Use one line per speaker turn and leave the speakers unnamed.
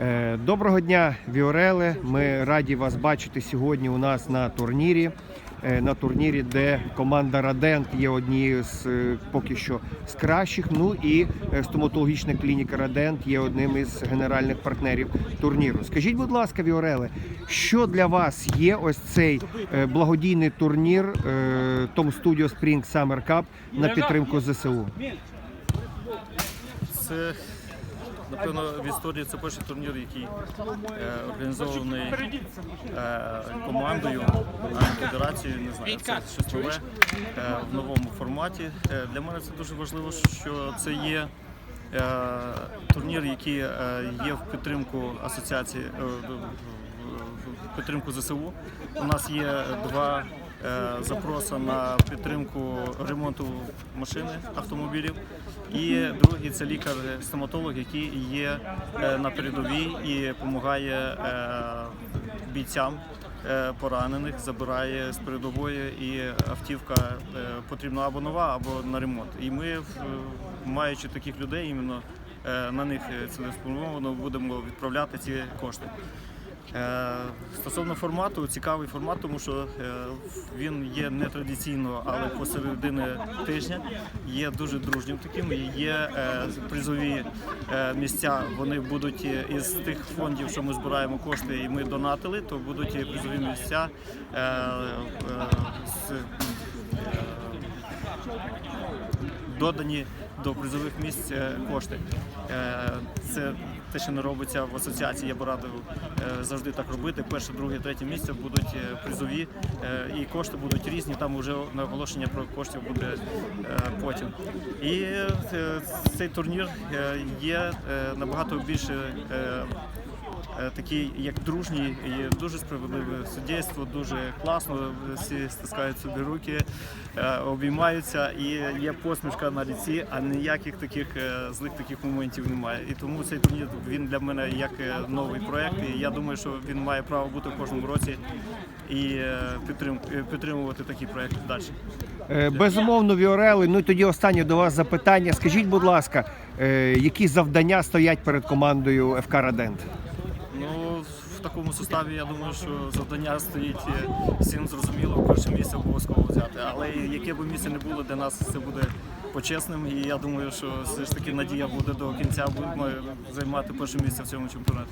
Е, Доброго дня, Віорели. Ми раді вас бачити сьогодні у нас на турнірі. Е, На турнірі, де команда Радент є однією з е, поки що з кращих. Ну і стоматологічна клініка Радент є одним із генеральних партнерів турніру. Скажіть, будь ласка, Віорели, що для вас є ось цей благодійний турнір Tom Studio Spring Summer Cup на підтримку ЗСУ?
Це напевно в історії це перший турнір, який е, організований е, командою а федерацією. Не знаю, це щось нове е, в новому форматі. Е, для мене це дуже важливо, що це є. Е, Турнір, який е, є в підтримку асоціації е, в підтримку ЗСУ. У нас є два запроси на підтримку ремонту машини автомобілів. І другий це лікар-стоматолог, який є на передовій і допомагає бійцям поранених, забирає з передової, і автівка е, потрібна або нова, або на ремонт. І ми, маючи таких людей, іменно е, на них е, цілеспрямовано будемо відправляти ці кошти. Е, Стосовно формату, цікавий формат, тому що е, він є не традиційно, але посередини тижня є дуже дружнім таким. Є е, призові місця. Вони будуть із тих фондів, що ми збираємо кошти, і ми донатили, то будуть призові місця з додані до призових місць кошти. Це те, що не робиться в асоціації. Я би радив е, завжди так робити. Перше, друге, третє місце будуть е, призові, е, і кошти будуть різні. Там вже наголошення про коштів буде потім. І цей турнір є набагато більше. Такий як дружній, і дуже справедливе суддєйство, дуже класно. Всі стискають собі руки, обіймаються, і є посмішка на ліці, а ніяких таких злих таких моментів немає. І тому цей турнір він для мене як е, новий проект. І я думаю, що він має право бути в кожному році і е, е, підтримувати такі проекти далі.
Безумовно, Віорели. Ну і тоді останнє до вас запитання. Скажіть, будь ласка, які завдання стоять перед командою ФК Радент?
Ну, в такому составі я думаю, що завдання стоїть всім зрозуміло, перше місце обов'язково взяти. Але яке б місце не було, для нас це буде почесним. І я думаю, що все ж таки надія буде до кінця займати перше місце в цьому чемпіонаті.